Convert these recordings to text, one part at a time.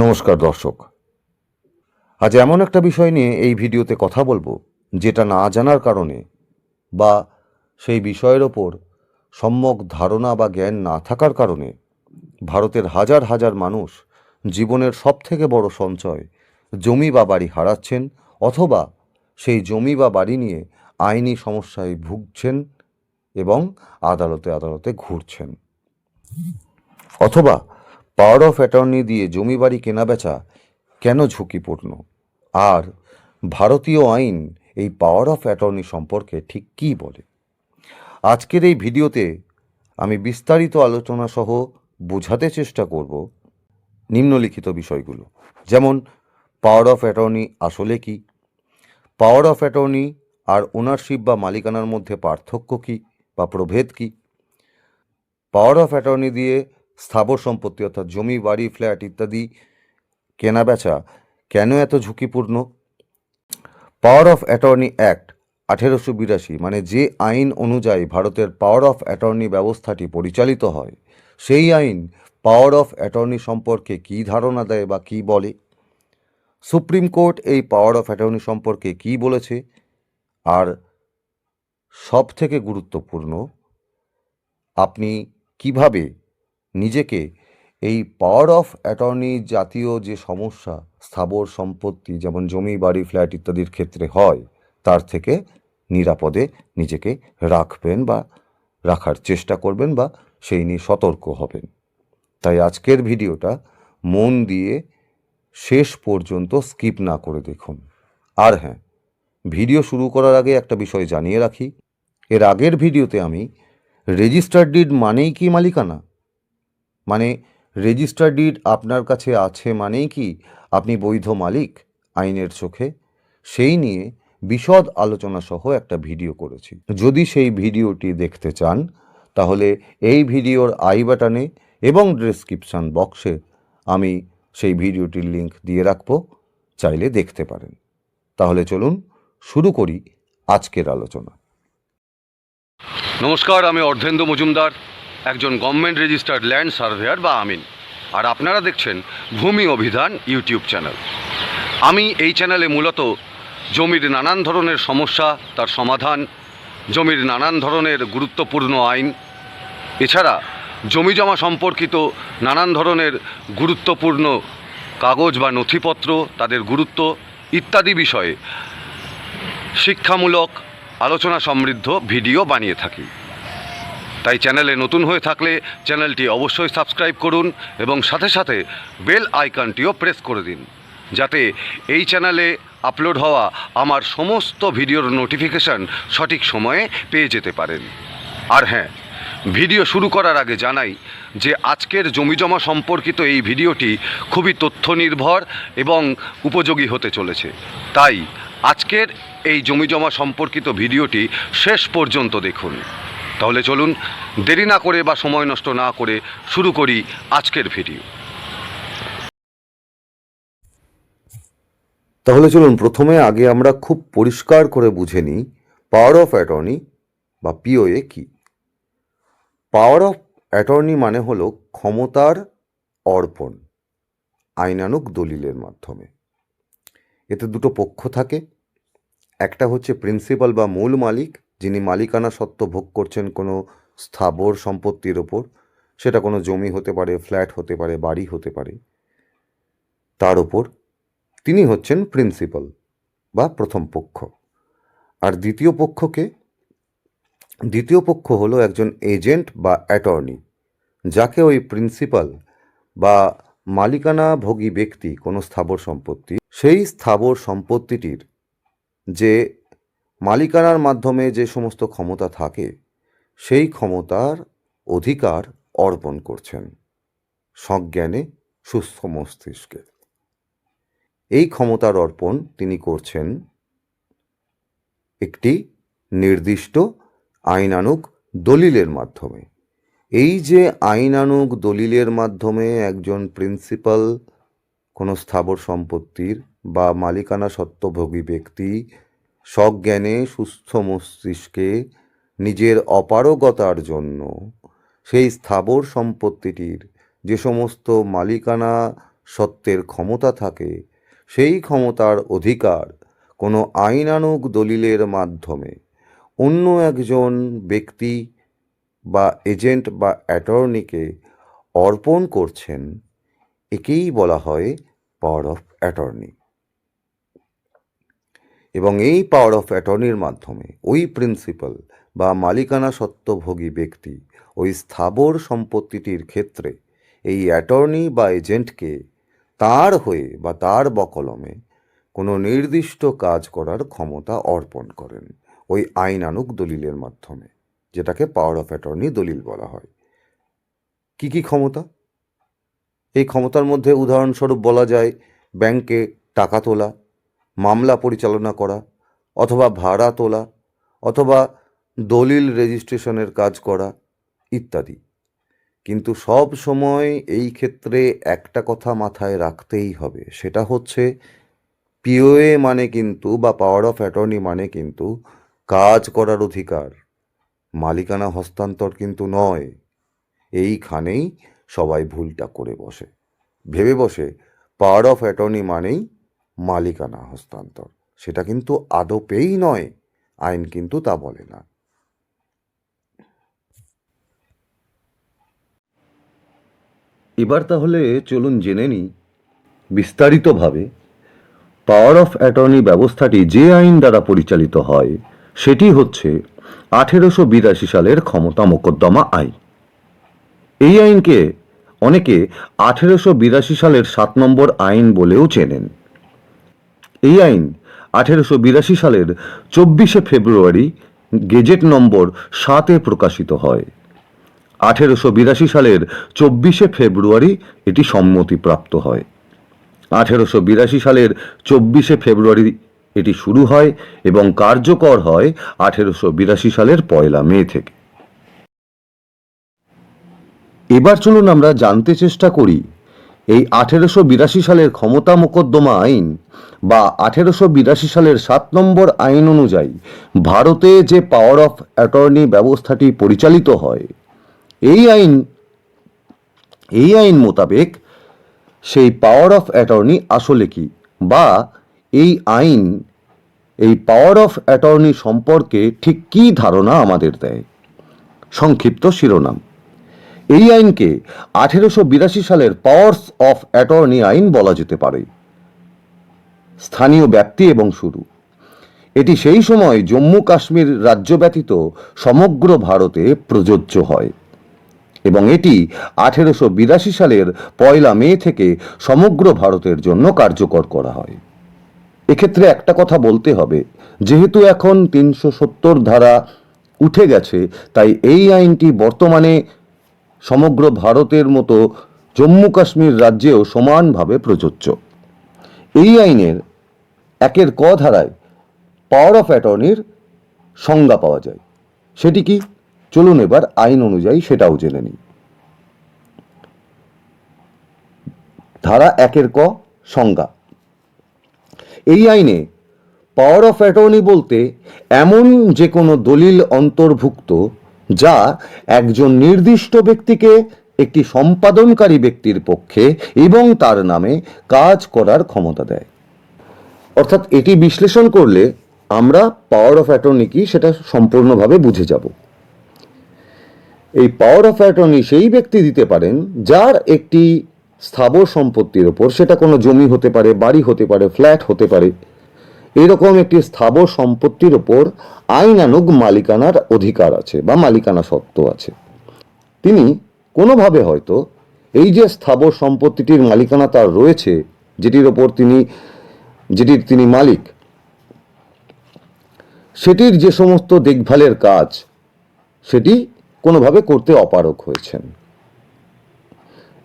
নমস্কার, দর্শক। আজ এমন একটা বিষয় নিয়ে এই ভিডিওতে কথা বলব, যেটা না জানার কারণে বা সেই বিষয়ের ওপর সম্যক ধারণা বা জ্ঞান না থাকার কারণে ভারতের হাজার হাজার মানুষ জীবনের সব থেকে বড় সঞ্চয় জমি বা বাড়ি হারাচ্ছেন অথবা সেই জমি বা বাড়ি নিয়ে আইনি সমস্যায় ভুগছেন এবং আদালতে আদালতে ঘুরছেন। অথবা পাওয়ার অফ অ্যাটর্নি দিয়ে জমি বাড়ি কেনাবেচা কেন ঝুঁকিপূর্ণ? আর ভারতীয় আইন এই পাওয়ার অফ অ্যাটর্নি সম্পর্কে ঠিক কী বলে? আজকের এই ভিডিওতে আমি বিস্তারিত আলোচনা সহ বোঝাতে চেষ্টা করব নিম্নলিখিত বিষয়গুলো। যেমন, পাওয়ার অফ অ্যাটর্নি আসলে কি? পাওয়ার অফ অ্যাটর্নি আর ওনারশিপ বা মালিকানার মধ্যে পার্থক্য কী বা প্রভেদ কী? পাওয়ার অফ অ্যাটর্নি দিয়ে স্থাবর সম্পত্তি অর্থাৎ জমি, বাড়ি, ফ্ল্যাট ইত্যাদি কেনা বেচা কেন এত ঝুঁকিপূর্ণ? পাওয়ার অফ অ্যাটর্নি অ্যাক্ট আঠেরোশো বিরাশি মানে যে আইন অনুযায়ী ভারতের পাওয়ার অফ অ্যাটর্নি ব্যবস্থাটি পরিচালিত হয়, সেই আইন পাওয়ার অফ অ্যাটর্নি সম্পর্কে কী ধারণা দেয় বা কী বলে? সুপ্রিম কোর্ট এই পাওয়ার অফ অ্যাটর্নি সম্পর্কে কী বলেছে? আর সব থেকে গুরুত্বপূর্ণ, আপনি কীভাবে নিজেকে, এই পাওয়ার অফ অ্যাটর্নি জাতীয় যে সমস্যা, স্থাবর সম্পত্তি, যেমন জমি, বাড়ি ফ্ল্যাট ইত্যাদির ক্ষেত্রে হয়, তার থেকে নিরাপদে নিজেকে রাখবেন বা রাখার চেষ্টা করবেন বা সেই নিয়ে সতর্ক হবেন। তাই আজকের ভিডিওটা মন দিয়ে শেষ পর্যন্ত স্কিপ না করে দেখুন। আর হ্যাঁ ভিডিও শুরু করার আগে একটা বিষয় জানিয়ে রাখি। এর আগের ভিডিওতে আমি রেজিস্টার ডিড মানেই কি মালিকানা? মানে রেজিস্টার ডিড আপনার কাছে আছে মানেই কি? আপনি বৈধ মালিক আইনের চোখে। সেই নিয়ে বিশদ আলোচনা সহ একটা ভিডিও করেছি। যদি সেই ভিডিওটি দেখতে চান, তাহলে এই ভিডিওর আই বাটনে এবং ডেসক্রিপশান বক্সে আমি সেই ভিডিওটির লিংক দিয়ে রাখব, চাইলে দেখতে পারেন। তাহলে চলুন শুরু করি আজকের আলোচনা। নমস্কার, আমি অর্ধেন্দু মজুমদার। একজন গভর্নমেন্ট রেজিস্টার্ড ল্যান্ড সার্ভেয়ার বা আমিন। আর আপনারা দেখছেন ভূমি অভিধান ইউটিউব চ্যানেল। আমি এই চ্যানেলে মূলত জমির নানান ধরনের সমস্যা, তার সমাধান, জমির নানান ধরনের গুরুত্বপূর্ণ আইন, এছাড়া জমি জমা সম্পর্কিত নানান ধরনের গুরুত্বপূর্ণ কাগজ বা নথিপত্র, তাদের গুরুত্ব ইত্যাদি বিষয়ে শিক্ষামূলক, আলোচনা সমৃদ্ধ ভিডিও বানিয়ে থাকি। তাই চ্যানেলে নতুন হয়ে থাকলে চ্যানেলটি অবশ্যই সাবস্ক্রাইব করুন এবং সাথে সাথে বেল আইকনটিও প্রেস করে দিন, যাতে এই চ্যানেলে আপলোড হওয়া আমার সমস্ত ভিডিওর নোটিফিকেশন সঠিক সময়ে পেয়ে যেতে পারেন। আর হ্যাঁ ভিডিও শুরু করার আগে জানাই যে আজকের জমিজমা সম্পর্কিত এই ভিডিওটি খুবই তথ্য নির্ভর এবং উপযোগী হতে চলেছে। তাই আজকের এই জমিজমা সম্পর্কিত ভিডিওটি শেষ পর্যন্ত দেখুন। তাহলে চলুন দেরি না করে বা সময় নষ্ট না করে শুরু করি আজকের ভিডিও। তাহলে চলুন প্রথমে আগে আমরা খুব পরিষ্কার করে বুঝে নিই পাওয়ার অফ অ্যাটর্নি বা পিওএ কি। পাওয়ার অফ অ্যাটর্নি মানে হলো ক্ষমতার অর্পণ আইনানুক দলিলের মাধ্যমে। এতে দুটো পক্ষ থাকে, একটা হচ্ছে প্রিন্সিপাল বা মূল মালিক যিনি মালিকানা সত্ত্ব ভোগ করছেন কোনো স্থাবর সম্পত্তির ওপর, সেটা কোনো জমি হতে পারে, ফ্ল্যাট হতে পারে, বাড়ি হতে পারে, তার ওপর তিনি হচ্ছেন প্রিন্সিপাল বা প্রথম পক্ষ। আর দ্বিতীয় পক্ষকে, দ্বিতীয় পক্ষ হলো একজন এজেন্ট বা অ্যাটর্নি, যাকে ওই প্রিন্সিপাল বা মালিকানাভোগী ব্যক্তি, কোনো স্থাবর সম্পত্তি, সেই স্থাবর সম্পত্তিটির যে মালিকানার মাধ্যমে যে সমস্ত ক্ষমতা থাকে, সেই ক্ষমতার অধিকার অর্পণ করছেন সজ্ঞানে সুস্থ মস্তিষ্কে এই ক্ষমতার অর্পণ তিনি করছেন একটি নির্দিষ্ট আইনানুগ দলিলের মাধ্যমে। এই যে আইনানুগ দলিলের মাধ্যমে একজন প্রিন্সিপাল কোনো স্থাবর সম্পত্তির বা মালিকানা সত্ত্বভোগী ব্যক্তি সজ্ঞানে সুস্থ মস্তিষ্কে নিজের অপারগতার জন্য সেই স্থাবর সম্পত্তিটির যে সমস্ত মালিকানা সত্ত্বের ক্ষমতা থাকে, সেই ক্ষমতার অধিকার কোনো আইনানুগ দলিলের মাধ্যমে অন্য একজন ব্যক্তি বা এজেন্ট বা অ্যাটর্নিকে অর্পণ করছেন, একেই বলা হয় পাওয়ার অফ অ্যাটর্নি। এবং এই পাওয়ার অফ অ্যাটর্নির মাধ্যমে ওই প্রিন্সিপাল বা মালিকানা সত্ত্বভোগী ব্যক্তি ওই স্থাবর সম্পত্তিটির ক্ষেত্রে এই অ্যাটর্নি বা এজেন্টকে তার হয়ে বা তার বকলমে কোনো নির্দিষ্ট কাজ করার ক্ষমতা অর্পণ করেন ওই আইনানুগ দলিলের মাধ্যমে, যেটাকে পাওয়ার অফ অ্যাটর্নি দলিল বলা হয়। কি কি ক্ষমতা? এই ক্ষমতার মধ্যে উদাহরণস্বরূপ বলা যায়, ব্যাংকে টাকা তোলা মামলা পরিচালনা করা, অথবা ভাড়া তোলা, অথবা দলিল রেজিস্ট্রেশনের কাজ করা ইত্যাদি। কিন্তু সব সময় এই ক্ষেত্রে একটা কথা মাথায় রাখতেই হবে, সেটা হচ্ছে পিওএ মানে কিন্তু বা পাওয়ার অফ অ্যাটর্নি মানে কিন্তু কাজ করার অধিকার। মালিকানা হস্তান্তর কিন্তু নয়, এইখানেই সবাই ভুলটা করে বসে। ভেবে বসে, পাওয়ার অফ অ্যাটর্নি মানেই মালিকানা হস্তান্তর। সেটা কিন্তু আদপেই নয়, আইন কিন্তু তা বলে না। এবার তাহলে চলুন জেনে নিই, বিস্তারিতভাবে পাওয়ার অফ অ্যাটর্নি ব্যবস্থাটি যে আইন দ্বারা পরিচালিত হয়, সেটি হচ্ছে আঠেরোশো বিরাশি সালের ক্ষমতা মোকদ্দমা আইন। এই আইনকে অনেকে আঠেরোশো বিরাশি সালের সাত নম্বর আইন বলেও চেনেন। এই আইন আঠেরোশো বিরাশি সালের চব্বিশে ফেব্রুয়ারি গেজেট নম্বর সাতে প্রকাশিত হয়। আঠেরোশো বিরাশি সালের চব্বিশে ফেব্রুয়ারি এটি সম্মতিপ্রাপ্ত হয়। আঠেরোশো বিরাশি সালের চব্বিশে ফেব্রুয়ারি এটি শুরু হয় এবং কার্যকর হয় আঠেরোশো বিরাশি সালের পয়লা মে থেকে। এবার চলুন আমরা জানতে চেষ্টা করি, এই আঠেরোশো বিরাশি সালের ক্ষমতা মোকদ্দমা আইন বা আঠেরোশো বিরাশি সালের সাত নম্বর আইন অনুযায়ী ভারতে যে পাওয়ার অফ অ্যাটর্নি ব্যবস্থাটি পরিচালিত হয়, এই আইন এই আইন মোতাবেক সেই পাওয়ার অফ অ্যাটর্নি আসলে কি? বা এই আইন, এই পাওয়ার অফ অ্যাটর্নি সম্পর্কে ঠিক কী ধারণা আমাদের দেয়? সংক্ষিপ্ত শিরোনাম। এই আইনকে আঠেরোশো বিরাশি সালের পাওয়ার্স অফ অ্যাটর্নি আইন বলা যেতে পারে। স্থানীয় ব্যাপ্তি এবং শুরু। এটি সেই সময় জম্মু কাশ্মীর রাজ্য ব্যতীত সমগ্র ভারতে প্রযোজ্য হয়। এবং এটি আঠেরোশো বিরাশি সালের পয়লা মে থেকে সমগ্র ভারতের জন্য কার্যকর করা হয়। এক্ষেত্রে একটা কথা বলতে হবে, যেহেতু এখন তিনশো সত্তর ধারা উঠে গেছে, তাই এই আইনটি বর্তমানে সমগ্র ভারতের মতো জম্মু কাশ্মীর রাজ্যেও সমানভাবে প্রযোজ্য। এই আইনের একের ক ধারায় পাওয়ার অফ অ্যাটর্নির সংজ্ঞা পাওয়া যায়। সেটি কি? চলুন এবার আইন অনুযায়ী সেটাও জেনে নিই। ধারা একের ক, সংজ্ঞা। এই আইনে পাওয়ার অফ অ্যাটর্নি বলতে এমন যে কোনো দলিল অন্তর্ভুক্ত যা একজন নির্দিষ্ট ব্যক্তিকে একটি সম্পাদনকারী ব্যক্তির পক্ষে এবং তার নামে কাজ করার ক্ষমতা দেয়। অর্থাৎ এটি বিশ্লেষণ করলে আমরা পাওয়ার অফ অ্যাটর্নি কি সেটা সম্পূর্ণভাবে বুঝে যাব। এই পাওয়ার অফ অ্যাটর্নি সেই ব্যক্তি দিতে পারেন যার একটি স্থাবর সম্পত্তির ওপর, সেটা কোনো জমি হতে পারে, বাড়ি হতে পারে ফ্ল্যাট হতে পারে, এরকম একটি স্থাবর সম্পত্তির ওপর আইনানুগ মালিকানার অধিকার আছে বা মালিকানা সত্ত্ব আছে। তিনি কোনোভাবে হয়তো এই যে স্থাবর সম্পত্তিটির মালিকানা তার রয়েছে, যেটির ওপর তিনি যেটির তিনি মালিক। সেটির যে সমস্ত দেখভালের কাজ, সেটি কোনোভাবে করতে অপারক হয়েছেন।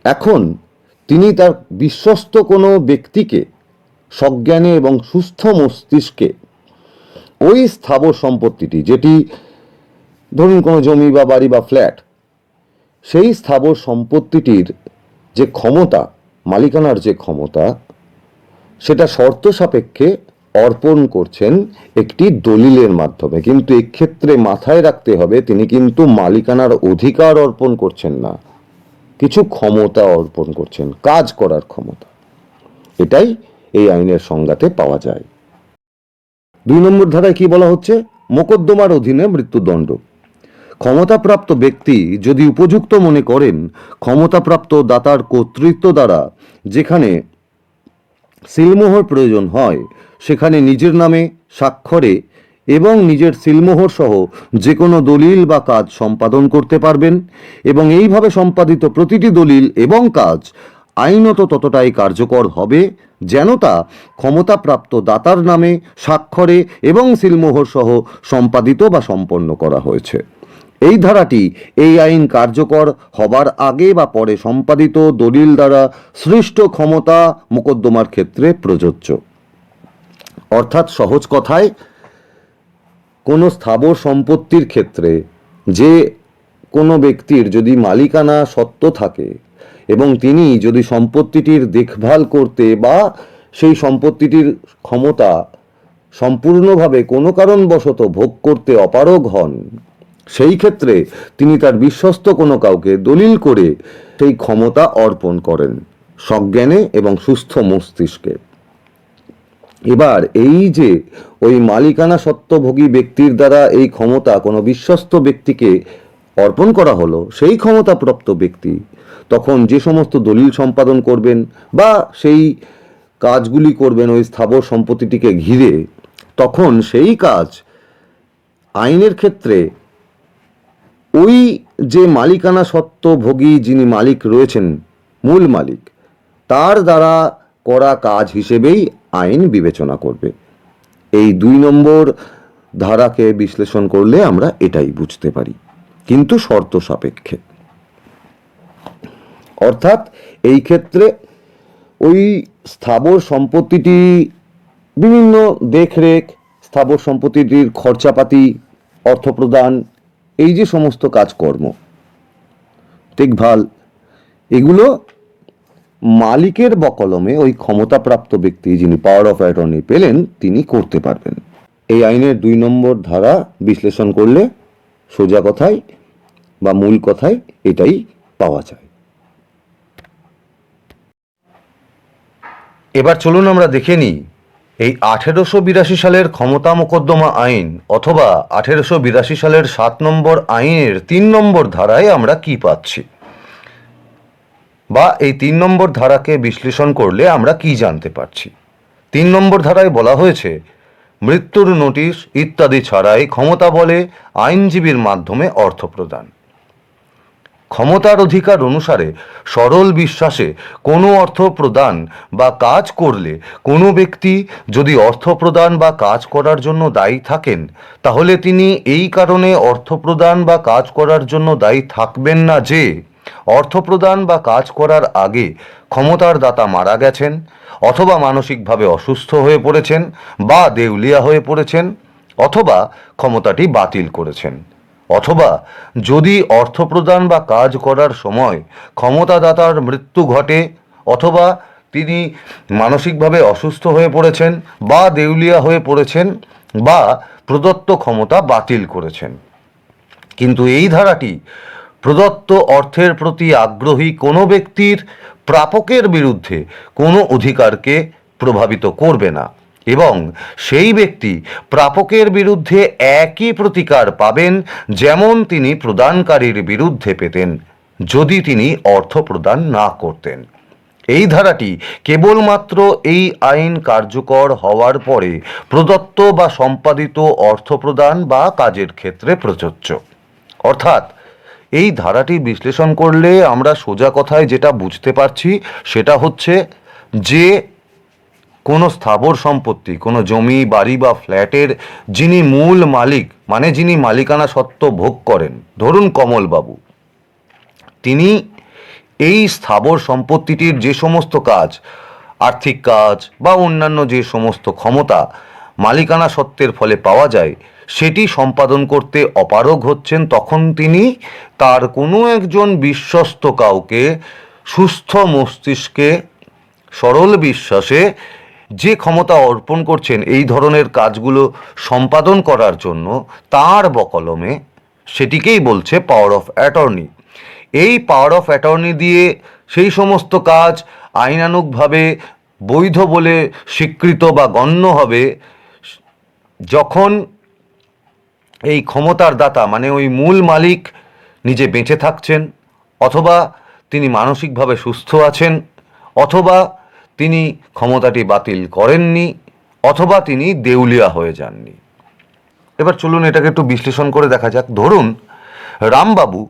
এখন তিনি তার বিশ্বস্ত কোনো ব্যক্তিকে, সজ্ঞানে এবং সুস্থ মস্তিষ্কে, ওই স্থাবর সম্পত্তিটি, যেটি ধরুন কোনো জমি বা বাড়ি বা ফ্ল্যাট, সেই স্থাবর সম্পত্তিটির যে ক্ষমতা, মালিকানার যে ক্ষমতা সেটা শর্ত সাপেক্ষে অর্পণ করছেন একটি দলিলের মাধ্যমে। কিন্তু এক্ষেত্রে মাথায় রাখতে হবে, তিনি কিন্তু মালিকানার অধিকার অর্পণ করছেন না। কিছু ক্ষমতা অর্পণ করছেন, কাজ করার ক্ষমতা। এটাই এই আইনের সংজ্ঞাতে পাওয়া যায়। দুই নম্বর ধারায় কি বলা হচ্ছে? মোকদ্দমার অধীনে মৃত্যুদণ্ড। ক্ষমতাপ্রাপ্ত ব্যক্তি যদি উপযুক্ত মনে করেন, ক্ষমতাপ্রাপ্ত দাতার কর্তৃত্ব দ্বারা যেখানে সিলমোহর প্রয়োজন হয়, সেখানে নিজের নামে স্বাক্ষরে এবং নিজের সিলমোহর সহ যে কোনো দলিল বা কাজ সম্পাদন করতে পারবেন এবং এইভাবে সম্পাদিত প্রতিটি দলিল এবং কাজ আইনত ততটাই কার্যকর হবে যেন তা ক্ষমতাপ্রাপ্ত দাতার নামে স্বাক্ষরে এবং সিলমোহর সহ সম্পাদিত বা সম্পন্ন করা হয়েছে। এই ধারাটি এই আইন কার্যকর হবার আগে বা পরে সম্পাদিত দলিল দ্বারা সৃষ্ট ক্ষমতা মোকদ্দমার ক্ষেত্রে প্রযোজ্য। অর্থাৎ সহজ কথায়, কোনো স্থাবর সম্পত্তির ক্ষেত্রে যে কোনো ব্যক্তির যদি মালিকানা সত্ত্ব থাকে এবং তিনি যদি সম্পত্তিটির দেখভাল করতে বা সেই সম্পত্তিটির ক্ষমতা সম্পূর্ণভাবে কোনো কারণবশত ভোগ করতে অপারগ হন সেই ক্ষেত্রে তিনি তার বিশ্বস্ত কোনো কাউকে দলিল করে সেই ক্ষমতা অর্পণ করেন সজ্ঞানে এবং সুস্থ মস্তিষ্কে। এবার এই যে ওই মালিকানা সত্ত্বভোগী ব্যক্তির দ্বারা এই ক্ষমতা কোনো বিশ্বস্ত ব্যক্তিকে অর্পণ করা হলো, সেই ক্ষমতাপ্রাপ্ত ব্যক্তি তখন যে সমস্ত দলিল সম্পাদন করবেন বা সেই কাজগুলি করবেন ওই স্থাবর সম্পত্তিটিকে ঘিরে, তখন সেই কাজ আইনের ক্ষেত্রে ওই যে মালিকানা সত্ত্বভোগী যিনি মালিক রয়েছেন, মূল মালিক, তার দ্বারা করা কাজ হিসেবেই আইন বিবেচনা করবে। এই দুই নম্বর ধারাকে বিশ্লেষণ করলে আমরা এটাই বুঝতে পারি। কিন্তু শর্ত সাপেক্ষে। অর্থাৎ এই ক্ষেত্রে ওই স্থাবর সম্পত্তিটি, বিভিন্ন দেখরেখ, স্থাবর সম্পত্তিটির খরচাপাতি, অর্থপ্রদান এই যে সমস্ত কাজকর্ম দেখভাল এগুলো মালিকের বকলমে ওই ক্ষমতাপ্রাপ্ত ব্যক্তি যিনি পাওয়ার অফ অ্যাটর্নি পেলেন, তিনি করতে পারবেন। এই আইনের দুই নম্বর ধারা বিশ্লেষণ করলে সোজা কথায় বা মূল কথায় এটাই পাওয়া যায়। এবার চলুন আমরা দেখে নিই এই আঠেরোশো বিরাশি সালের ক্ষমতা মোকদ্দমা আইন অথবা আঠেরোশো বিরাশি সালের সাত নম্বর আইনের তিন নম্বর ধারায় আমরা কি পাচ্ছি? বা এই তিন নম্বর ধারাকে বিশ্লেষণ করলে আমরা কি জানতে পারছি? তিন নম্বর ধারায় বলা হয়েছে, মৃত্যুর নোটিশ ইত্যাদি ছাড়াই ক্ষমতা বলে আইনজীবীর মাধ্যমে অর্থ প্রদান। ক্ষমতার অধিকার অনুসারে সরল বিশ্বাসে কোনো অর্থ প্রদান বা কাজ করলে কোনো ব্যক্তি যদি অর্থ প্রদান বা কাজ করার জন্য দায়ী থাকেন, তাহলে তিনি এই কারণে অর্থ প্রদান বা কাজ করার জন্য দায়ী থাকবেন না যে, অর্থ প্রদান বা কাজ করার আগে ক্ষমতার দাতা মারা গেছেন অথবা মানসিকভাবে অসুস্থ হয়ে পড়েছেন বা দেউলিয়া হয়ে পড়েছেন অথবা ক্ষমতাটি বাতিল করেছেন। অথবা যদি অর্থ প্রদান বা কাজ করার সময় ক্ষমতাদাতার মৃত্যু ঘটে অথবা তিনি মানসিকভাবে অসুস্থ হয়ে পড়েছেন বা দেউলিয়া হয়ে পড়েছেন বা প্রদত্ত ক্ষমতা বাতিল করেছেন। কিন্তু এই ধারাটি প্রদত্ত অর্থের প্রতি আগ্রহী কোনো ব্যক্তির প্রাপকের বিরুদ্ধে কোনো অধিকারকে প্রভাবিত করবে না। এবং সেই ব্যক্তি প্রাপকের বিরুদ্ধে একই প্রতিকার পাবেন যেমন তিনি প্রদানকারীর বিরুদ্ধে পেতেন, যদি তিনি অর্থ প্রদান না করতেন। এই ধারাটি কেবলমাত্র এই আইন কার্যকর হওয়ার পরে প্রদত্ত বা সম্পাদিত অর্থ প্রদান বা কাজের ক্ষেত্রে প্রযোজ্য। অর্থাৎ, এই ধারাটি বিশ্লেষণ করলে আমরা সোজা কথায় যেটা বুঝতে পারছি সেটা হচ্ছে যে কোনো স্থাবর সম্পত্তি, কোনো জমি, বাড়ি বা ফ্ল্যাটের যিনি মূল মালিক মানে যিনি মালিকানা সত্ত্ব ভোগ করেন, ধরুন কমলবাবু, তিনি এই স্থাবর সম্পত্তিটির যে সমস্ত কাজ, আর্থিক কাজ বা অন্যান্য যে সমস্ত ক্ষমতা মালিকানা সত্ত্বের ফলে পাওয়া যায়, সেটি সম্পাদন করতে অপারগ হচ্ছেন, তখন তিনি তার কোনো একজন বিশ্বস্ত কাউকে সুস্থ মস্তিষ্কে সরল বিশ্বাসে যে ক্ষমতা অর্পণ করছেন এই ধরনের কাজগুলো সম্পাদন করার জন্য তার বকলমে সেটিকেই বলছে পাওয়ার অফ অ্যাটর্নি এই পাওয়ার অফ অ্যাটর্নি দিয়ে সেই সমস্ত কাজ আইনানুগভাবে বৈধ বলে স্বীকৃত বা গণ্য হবে, যখন এই ক্ষমতার দাতা মানে ওই মূল মালিক নিজে বেঁচে থাকছেন, অথবা তিনি মানসিকভাবে সুস্থ আছেন, অথবা তিনি ক্ষমতাটি বাতিল করেননি অথবা তিনি দেউলিয়া হয়ে যাননি। এবার চলুন এটাকে একটু বিশ্লেষণ করে দেখা যাক। ধরুন, রামবাবু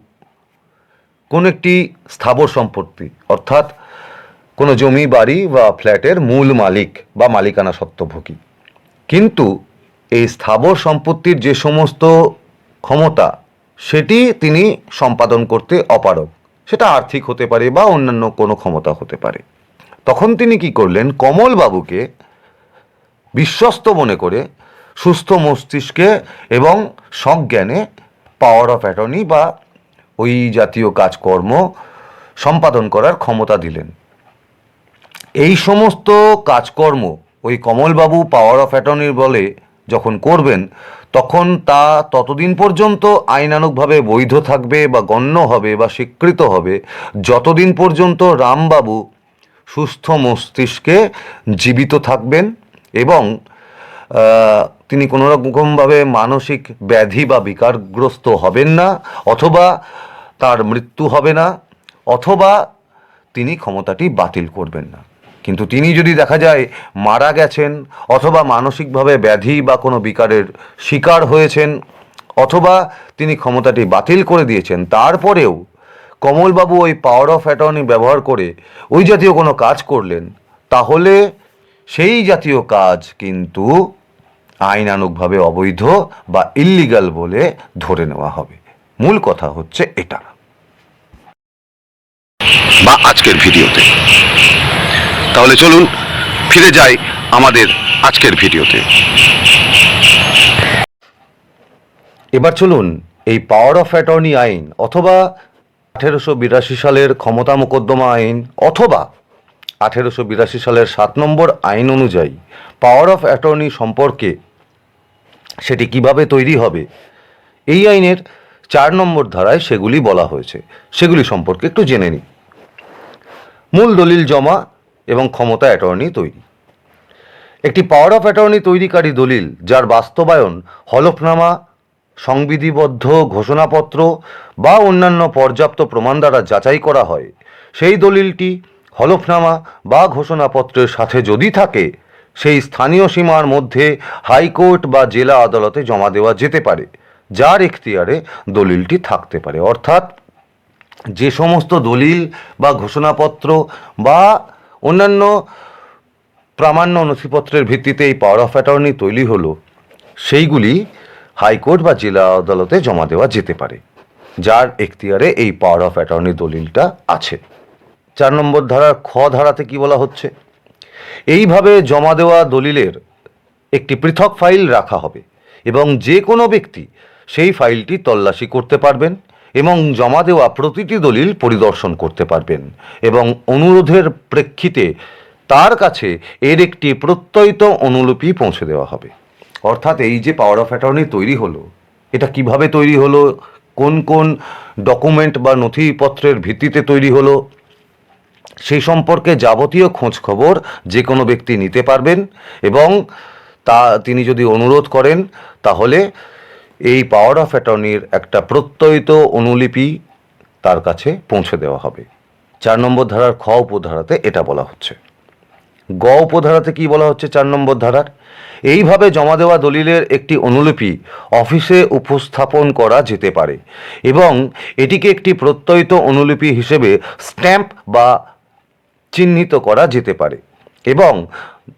কোন একটি স্থাবর সম্পত্তি, অর্থাৎ কোনো জমি, বাড়ি বা ফ্ল্যাটের মূল মালিক বা মালিকানা সত্ত্বভোগী কিন্তু এই স্থাবর সম্পত্তির যে সমস্ত ক্ষমতা, সেটি তিনি সম্পাদন করতে অপারগ। সেটা আর্থিক হতে পারে বা অন্যান্য কোনো ক্ষমতা হতে পারে। তখন তিনি কি করলেন? কমলবাবুকে বিশ্বস্ত মনে করে সুস্থ মস্তিষ্কে এবং সজ্ঞানে পাওয়ার অফ অ্যাটর্নি বা ওই জাতীয় কাজকর্ম সম্পাদন করার ক্ষমতা দিলেন। এই সমস্ত কাজকর্ম ওই কমলবাবু পাওয়ার অফ অ্যাটর্নির বলে যখন করবেন, তখন তা ততদিন পর্যন্ত আইনানুকভাবে বৈধ থাকবে বা গণ্য হবে বা স্বীকৃত হবে, যতদিন পর্যন্ত রামবাবু সুস্থ মস্তিষ্কে জীবিত থাকবেন এবং তিনি কোনো রকমভাবে মানসিক ব্যাধি বা বিকারগ্রস্ত হবেন না, অথবা তার মৃত্যু হবে না, অথবা তিনি ক্ষমতাটি বাতিল করবেন না। কিন্তু তিনি যদি দেখা যায় মারা গেছেন, অথবা মানসিকভাবে ব্যাধি বা কোনো বিকারের শিকার হয়েছেন, অথবা তিনি ক্ষমতাটি বাতিল করে দিয়েছেন, তারপরেও কমলবাবু ওই পাওয়ার অফ অ্যাটর্নি ব্যবহার করে ওই জাতীয় কোনো কাজ করলেন তাহলে সেই জাতীয় কাজ কিন্তু আইনানুগভাবে অবৈধ বা ইল্লিগাল বলে ধরে নেওয়া হবে। মূল কথা হচ্ছে এটা। বা আজকের ভিডিওতে। তাহলে চলুন ফিরে যাই আমাদের আজকের ভিডিওতে। এবার চলুন এই পাওয়ার অফ অ্যাটর্নি আইন অথবা আঠেরোশো বিরাশি সালের ক্ষমতা মোকদ্দমা আইন অথবা আঠেরোশো বিরাশি সালের সাত নম্বর আইন অনুযায়ী পাওয়ার অফ অ্যাটর্নি সম্পর্কে সেটি কীভাবে তৈরি হবে, এই আইনের চার নম্বর ধারায় সেগুলি বলা হয়েছে। সেগুলি সম্পর্কে একটু জেনে নিই। মূল দলিল জমা এবং ক্ষমতা অ্যাটর্নি তৈরি। একটি পাওয়ার অফ অ্যাটর্নি তৈরিকারী দলিল, যার বাস্তবায়ন হলফনামা সংবিধিবদ্ধ ঘোষণাপত্র বা অন্যান্য পর্যাপ্ত প্রমাণ দ্বারা যাচাই করা হয়। সেই দলিলটি, হলফনামা বা ঘোষণাপত্রের সাথে যদি থাকে, সেই স্থানীয় সীমার মধ্যে হাইকোর্ট বা জেলা আদালতে জমা দেওয়া যেতে পারে, যার এখতিয়ারে দলিলটি থাকতে পারে। অর্থাৎ যে সমস্ত দলিল বা ঘোষণাপত্র বা অন্যান্য প্রামাণ্য নথিপত্রের ভিত্তিতে এই পাওয়ার অফ অ্যাটর্নি তৈরি হলো, সেইগুলি হাইকোর্ট বা জেলা আদালতে জমা দেওয়া যেতে পারে, যার এখতিয়ারে এই পাওয়ার অফ অ্যাটর্নি দলিলটা আছে। চার নম্বর ধারার খ ধারাতে কি বলা হচ্ছে? এইভাবে জমা দেওয়া দলিলের একটি পৃথক ফাইল রাখা হবে এবং যে কোনো ব্যক্তি সেই ফাইলটি তল্লাশি করতে পারবেন এবং জমা দেওয়া প্রতিটি দলিল পরিদর্শন করতে পারবেন এবং অনুরোধের প্রেক্ষিতে তার কাছে এর একটি প্রত্যয়িত অনুলিপি পৌঁছে দেওয়া হবে। অর্থাৎ এই যে পাওয়ার অফ অ্যাটর্নি তৈরি হলো, এটা কীভাবে তৈরি হলো, কোন কোন ডকুমেন্ট বা নথিপত্রের ভিত্তিতে তৈরি হলো, সেই সম্পর্কে যাবতীয় খোঁজ খবর যে কোনো ব্যক্তি নিতে পারবেন এবং তা তিনি যদি অনুরোধ করেন, তাহলে এই পাওয়ার অফ অ্যাটর্নির একটা প্রত্যয়িত অনুলিপি তার কাছে পৌঁছে দেওয়া হবে। চার নম্বর ধারার খ উপধারাতে এটা বলা হচ্ছে। গ উপধারাতে কি বলা হচ্ছে চার নম্বর ধারার? এইভাবে জমা দেওয়া দলিলের একটি অনুলিপি অফিসে উপস্থাপন করা যেতে পারে এবং এটিকে একটি প্রত্যয়িত অনুলিপি হিসেবে স্ট্যাম্প বা চিহ্নিত করা যেতে পারে এবং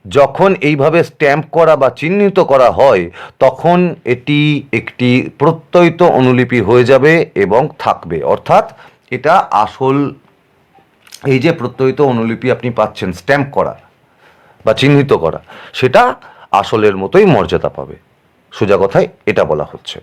যখন এইভাবে স্ট্যাম্প করা বা চিহ্নিত করা হয়, তখন এটি একটি প্রত্যয়িত অনুলিপি হয়ে যাবে এবং থাকবে। অর্থাৎ এটা আসল এই যে প্রত্যয়িত অনুলিপি আপনি পাচ্ছেন, স্ট্যাম্প করা। বা চিহ্নিত করা, সেটা আসলের মতোই মর্যাদা পাবে। সোজা কথায় এটা বলা হচ্ছে।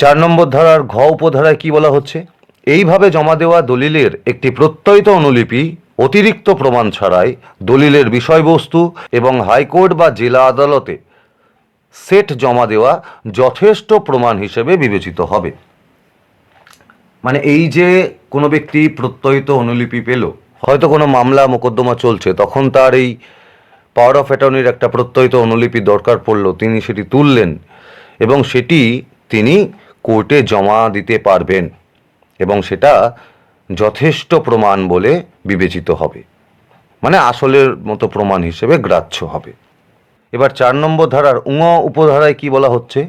চার নম্বর ধারার ঘ উপধারায় কি বলা হচ্ছে? এইভাবে জমা দেওয়া দলিলের একটি প্রত্যয়িত অনুলিপি অতিরিক্ত প্রমাণ ছাড়াই দলিলের বিষয়বস্তু এবং হাইকোর্ট বা জেলা আদালতে সেট জমা দেওয়া যথেষ্ট প্রমাণ হিসেবে বিবেচিত হবে। মানে এই যে কোনো ব্যক্তি প্রত্যয়িত অনুলিপি পেল হয়তো কোনো মামলা, মোকদ্দমা চলছে, তখন তার এই পাওয়ার অফ অ্যাটর্নির একটা প্রত্যয়িত অনুলিপি দরকার পড়ল। তিনি সেটি তুললেন এবং সেটি তিনি কোর্টে জমা দিতে পারবেন এবং সেটা যথেষ্ট প্রমাণ বলে বিবেচিত হবে। মানে আসলের মতো প্রমাণ হিসেবে গ্রাহ্য হবে। এবার চার নম্বর ধারার উঙ উপধারায় কি বলা হচ্ছে?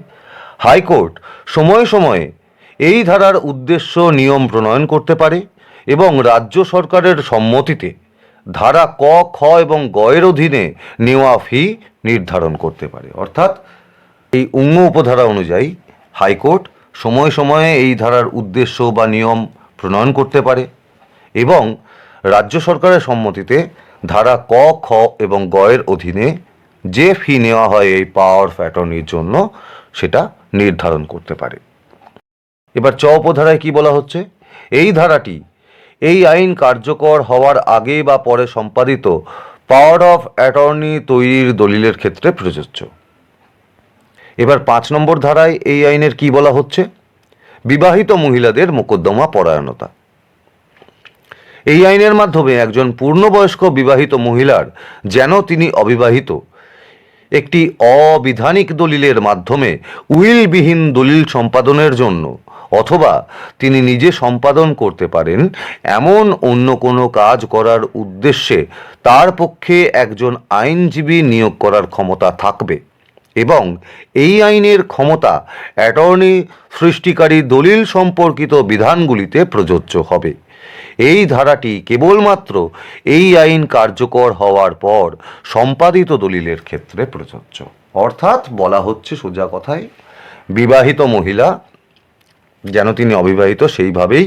হাইকোর্ট সময়ে সময়ে এই ধারার উদ্দেশ্য নিয়ম প্রণয়ন করতে পারে। এবং রাজ্য সরকারের সম্মতিতে ধারা ক, খ এবং গয়ের অধীনে নেওয়া ফি নির্ধারণ করতে পারে। অর্থাৎ এই উঙ্গ উপধারা অনুযায়ী হাইকোর্ট সময়ে সময়ে এই ধারার উদ্দেশ্য বা নিয়ম প্রণয়ন করতে পারে এবং রাজ্য সরকারের সম্মতিতে ধারা ক, খ এবং গয়ের অধীনে যে ফি নেওয়া হয় এই পাওয়ার অফ অ্যাটর্নির জন্য সেটা নির্ধারণ করতে পারে। এবার চ উপধারায় কি বলা হচ্ছে? এই ধারাটি এই আইন কার্যকর হওয়ার আগে বা পরে সম্পাদিত পাওয়ার অফ অ্যাটর্নি তৈরির দলিলের ক্ষেত্রে প্রযোজ্য। এবার পাঁচ নম্বর ধারায় এই আইনের কি বলা হচ্ছে? বিবাহিত মহিলাদের মোকদ্দমা পরায়ণতা। এই আইনের মাধ্যমে একজন পূর্ণবয়স্ক বিবাহিত মহিলার যেন তিনি অবিবাহিত, একটি অবিধানিক দলিলের মাধ্যমে উইলবিহীন দলিল সম্পাদনের জন্য অথবা তিনি নিজে সম্পাদন করতে পারেন, এমন অন্য কোনো কাজ করার উদ্দেশ্যে তার পক্ষে একজন আইনজীবী নিয়োগ করার ক্ষমতা থাকবে। এবং এই আইনের ক্ষমতা অ্যাটর্নি সৃষ্টিকারী দলিল সম্পর্কিত বিধানগুলিতে প্রযোজ্য হবে। এই ধারাটি কেবলমাত্র এই আইন কার্যকর হওয়ার পর সম্পাদিত দলিলের ক্ষেত্রে প্রযোজ্য। অর্থাৎ বলা হচ্ছে সোজা কথায়, বিবাহিত মহিলা যেন তিনি অবিবাহিত, সেইভাবেই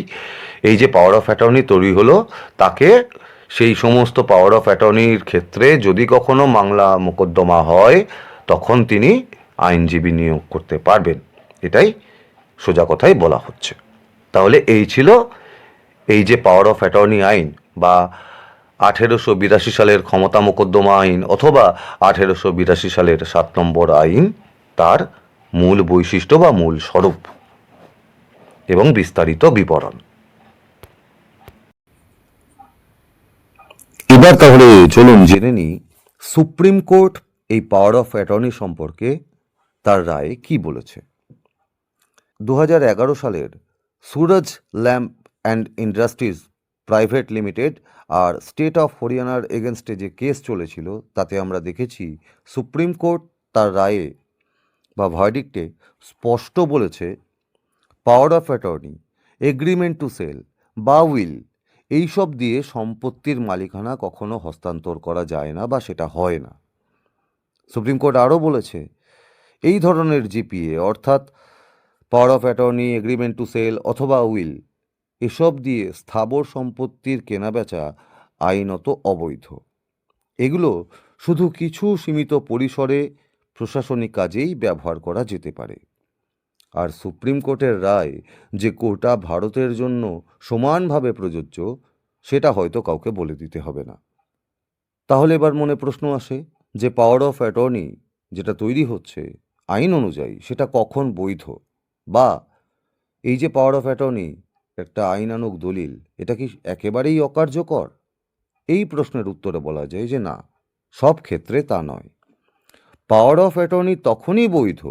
এই যে পাওয়ার অফ অ্যাটর্নি তৈরি হলো, তাকে সেই সমস্ত পাওয়ার অফ অ্যাটর্নির ক্ষেত্রে যদি কখনো মামলা মোকদ্দমা হয়, তখন তিনি আইনজীবী নিয়োগ করতে পারবেন। এটাই সোজা কথাই বলা হচ্ছে। তাহলে এই ছিল এই যে পাওয়ার অফ অ্যাটর্নি আইন বা আঠেরোশো বিরাশি সালের ক্ষমতা মোকদ্দমা আইন অথবা আঠেরোশো বিরাশি সালের সাত নম্বর আইন, তার মূল বৈশিষ্ট্য বা মূল স্বরূপ। এবং বিস্তারিত বিবরণ। এবার তাহলে চলুন জেনে নিই, সুপ্রিম কোর্ট এই পাওয়ার অফ অ্যাটর্নি সম্পর্কে তার রায়ে কি বলেছে। দু সালের Suraj lamp and industries private limited R state of হরিয়ানার এগেনস্টে যে কেস চলেছিল, তাতে আমরা দেখেছি সুপ্রিম কোর্ট তার রায়ে বা ভার্ডিক্টে স্পষ্ট বলেছে power of attorney, agreement to sale, বা উইল, এইসব দিয়ে সম্পত্তির মালিকানা কখনো হস্তান্তর করা যায় না বা সেটা হয় না। সুপ্রিম কোর্ট আরও বলেছে, এই ধরনের জিপিএ, অর্থাৎ power of attorney, agreement to sale অথবা উইল, এসব দিয়ে স্থাবর সম্পত্তির কেনাবেচা আইনত অবৈধ। এগুলো শুধু কিছু সীমিত পরিসরে প্রশাসনিক কাজেই ব্যবহার করা যেতে পারে। আর সুপ্রিম কোর্টের রায় যে কোটা ভারতের জন্য সমানভাবে প্রযোজ্য, সেটা হয়তো কাউকে বলে দিতে হবে না। তাহলে এবার মনে প্রশ্ন আসে যে পাওয়ার অফ অ্যাটর্নি যেটা তৈরি হচ্ছে, আইন অনুযায়ী সেটা কখন বৈধ? বা এই যে পাওয়ার অফ অ্যাটর্নি একটা আইনানুগ দলিল, এটা কি একেবারেই অকার্যকর? এই প্রশ্নের উত্তরে বলা যায় যে না, সব ক্ষেত্রে তা নয়। পাওয়ার অফ অ্যাটর্নি তখনই বৈধ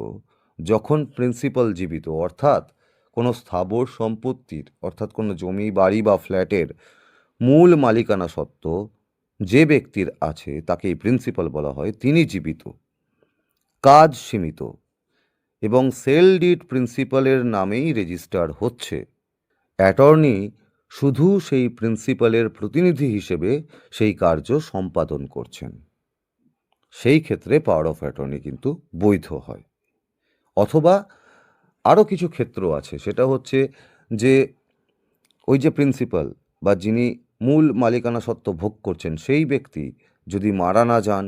যখন প্রিন্সিপাল জীবিত, অর্থাৎ কোনো স্থাবর সম্পত্তির, অর্থাৎ কোনো জমি, বাড়ি বা ফ্ল্যাটের মূল মালিকানা সত্ত্ব যে ব্যক্তির আছে, তাকেই প্রিন্সিপাল বলা হয়, তিনি জীবিত। কাজ সীমিত এবং সেল ডিড প্রিন্সিপালের নামেই রেজিস্টার হচ্ছে। অ্যাটর্নি শুধু সেই প্রিন্সিপালের প্রতিনিধি হিসেবে সেই কার্য সম্পাদন করছেন। সেই ক্ষেত্রে পাওয়ার অফ অ্যাটর্নি কিন্তু বৈধ হয়। অথবা আরও কিছু ক্ষেত্র আছে। সেটা হচ্ছে যে ওই যে প্রিন্সিপাল বা যিনি মূল মালিকানা সত্ত্ব ভোগ করছেন, সেই ব্যক্তি যদি মারা না যান,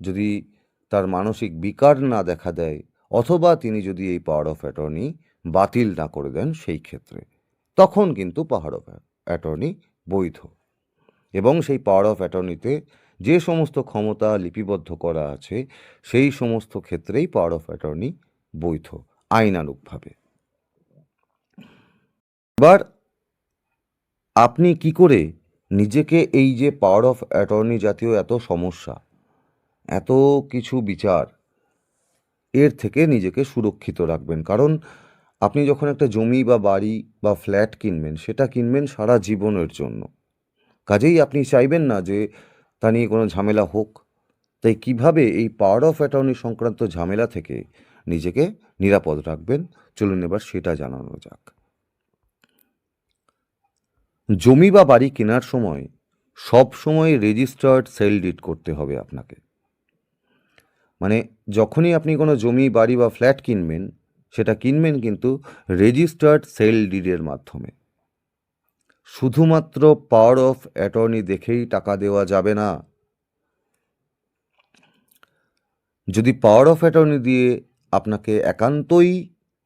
যদি তার মানসিক বিকার না দেখা দেয়, অথবা তিনি যদি এই পাওয়ার অফ অ্যাটর্নি বাতিল না করে দেন, সেই ক্ষেত্রে তখন কিন্তু পাওয়ার অফ অ্যাটর্নি বৈধ। এবং সেই পাওয়ার অফ অ্যাটর্নিতে যে সমস্ত ক্ষমতা লিপিবদ্ধ করা আছে, সেই সমস্ত ক্ষেত্রেই পাওয়ার অফ অ্যাটর্নি বৈধ, আইনানুগভাবে। এবার আপনি কি করে নিজেকে এই যে পাওয়ার অফ অ্যাটর্নি জাতীয় এত সমস্যা, এত কিছু বিচার, এর থেকে নিজেকে সুরক্ষিত রাখবেন? কারণ আপনি যখন একটা জমি বা বাড়ি বা ফ্ল্যাট কিনবেন, সেটা কিনবেন সারা জীবনের জন্য। কাজেই আপনি চাইবেন না যে তা নিয়ে কোনো ঝামেলা হোক। তাই কীভাবে এই পাওয়ার অফ অ্যাটর্নি সংক্রান্ত ঝামেলা থেকে নিজেকে নিরাপদ রাখবেন। চলুন এবার সেটা জানানো যাক। জমি বা বাড়ি কেনার সময় সব সময় রেজিস্টার্ড সেল ডিড করতে হবে আপনাকে। মানে যখনই আপনি কোনো জমি, বাড়ি বা ফ্ল্যাট কিনবেন, সেটা কিনবেন কিন্তু রেজিস্টার্ড সেল ডিডের মাধ্যমে। শুধুমাত্র পাওয়ার অফ অ্যাটর্নি দেখেই টাকা দেওয়া যাবে না। যদি পাওয়ার অফ অ্যাটর্নি দিয়ে আপনাকে একান্তই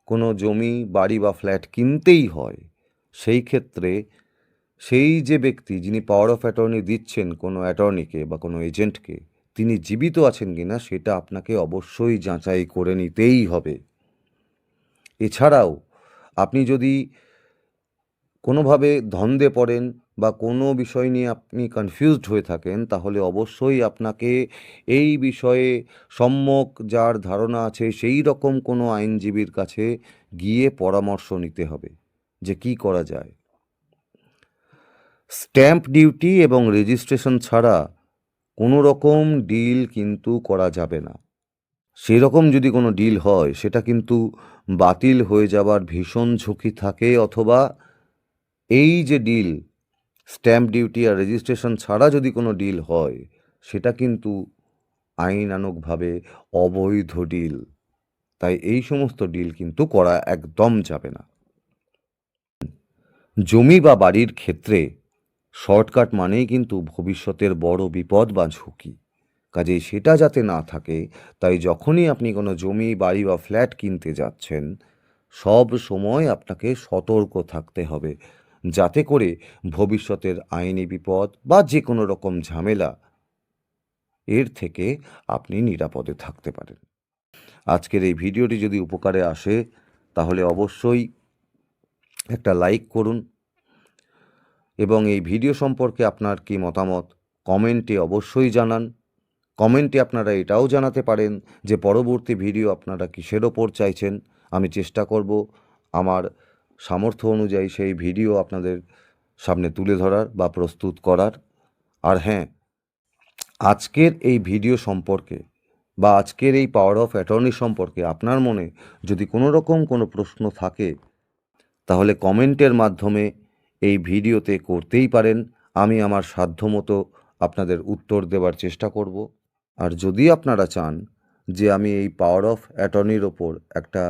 কোনো জমি, বাড়ি বা ফ্ল্যাট কিনতেই হয়। সেই ক্ষেত্রে সেই যে ব্যক্তি যিনি পাওয়ার অফ অ্যাটর্নি দিচ্ছেন কোনো অ্যাটর্নিকে বা কোনো এজেন্টকে তিনি জীবিত আছেন কি না সেটা আপনাকে অবশ্যই যাচাই করে নিতেই হবে। এছাড়াও আপনি যদি কোনোভাবে ধন্দে পড়েন বা কোনো বিষয় নিয়ে আপনি কনফিউজড হয়ে থাকেন, তাহলে অবশ্যই আপনাকে এই বিষয়ে সম্যক যার ধারণা আছে, সেই রকম কোনো আইনজীবীর কাছে গিয়ে পরামর্শ নিতে হবে যে কি করা যায়। স্ট্যাম্প ডিউটি এবং রেজিস্ট্রেশন ছাড়া কোনো রকম ডিল কিন্তু করা যাবে না। সেরকম যদি কোনো ডিল হয়, সেটা কিন্তু বাতিল হয়ে যাবার ভীষণ ঝুঁকি থাকে অথবা এই যে ডিল স্ট্যাম্প ডিউটি আর রেজিস্ট্রেশন ছাড়া যদি কোনো ডিল হয়, সেটা কিন্তু আইনানুগভাবে অবৈধ ডিল। তাই এই সমস্ত ডিল কিন্তু করা একদম যাবে না। জমি বা বাড়ির ক্ষেত্রে শর্টকাট মানেই কিন্তু ভবিষ্যতের বড় বিপদ বা ঝুঁকি। কাজেই সেটা যাতে না থাকে, তাই যখনই আপনি কোনো জমি, বাড়ি বা ফ্ল্যাট কিনতে যাচ্ছেন, সব সময় আপনাকে সতর্ক থাকতে হবে। যাতে করে ভবিষ্যতের আইনি বিপদ বা যে কোনো রকম ঝামেলা এর থেকে আপনি নিরাপদে থাকতে পারেন। আজকের এই ভিডিওটি যদি উপকারে আসে, তাহলে অবশ্যই একটা লাইক করুন এবং এই ভিডিও সম্পর্কে আপনার কি মতামত, কমেন্টে অবশ্যই জানান। কমেন্টে আপনারা এটাও জানাতে পারেন যে পরবর্তী ভিডিও আপনারা কিসের ওপর চাইছেন, আমি চেষ্টা করব আমার সামর্থ্য অনুযায়ী সেই ভিডিও আপনাদের সামনে তুলে ধরার বা প্রস্তুত করার। আর হ্যাঁ আজকের এই ভিডিও সম্পর্কে বা আজকের এই পাওয়ার অফ অ্যাটর্নি সম্পর্কে আপনার মনে যদি কোনো রকম কোনো প্রশ্ন থাকে, তাহলে কমেন্টের মাধ্যমে এই ভিডিওতে করতেই পারেন। আমি আমার সাধ্যমতো আপনাদের উত্তর দেওয়ার চেষ্টা করব। আর যদি আপনারা চান যে আমি এই পাওয়ার অফ অ্যাটর্নির ওপর একটা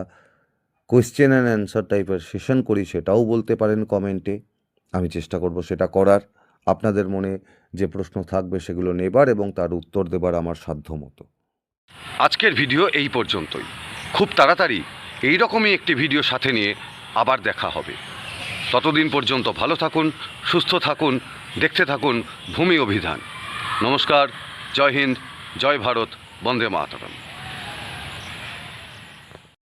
কোয়েশ্চেন অ্যান্ড অ্যান্সার টাইপের সেশন করি, সেটাও বলতে পারেন কমেন্টে আমি চেষ্টা করব সেটা করার। আপনাদের মনে যে প্রশ্ন থাকবে সেগুলো নেবার এবং তার উত্তর দেবার আমার সাধ্যমতো। আজকের ভিডিও এই পর্যন্তই। খুব তাড়াতাড়ি এই রকমই একটি ভিডিও সাথে নিয়ে আবার দেখা হবে। ততদিন পর্যন্ত ভালো থাকুন, সুস্থ থাকুন, দেখতে থাকুন ভূমি অভিধান। নমস্কার, জয় হিন্দ, জয় ভারত, বন্দে মাতরম।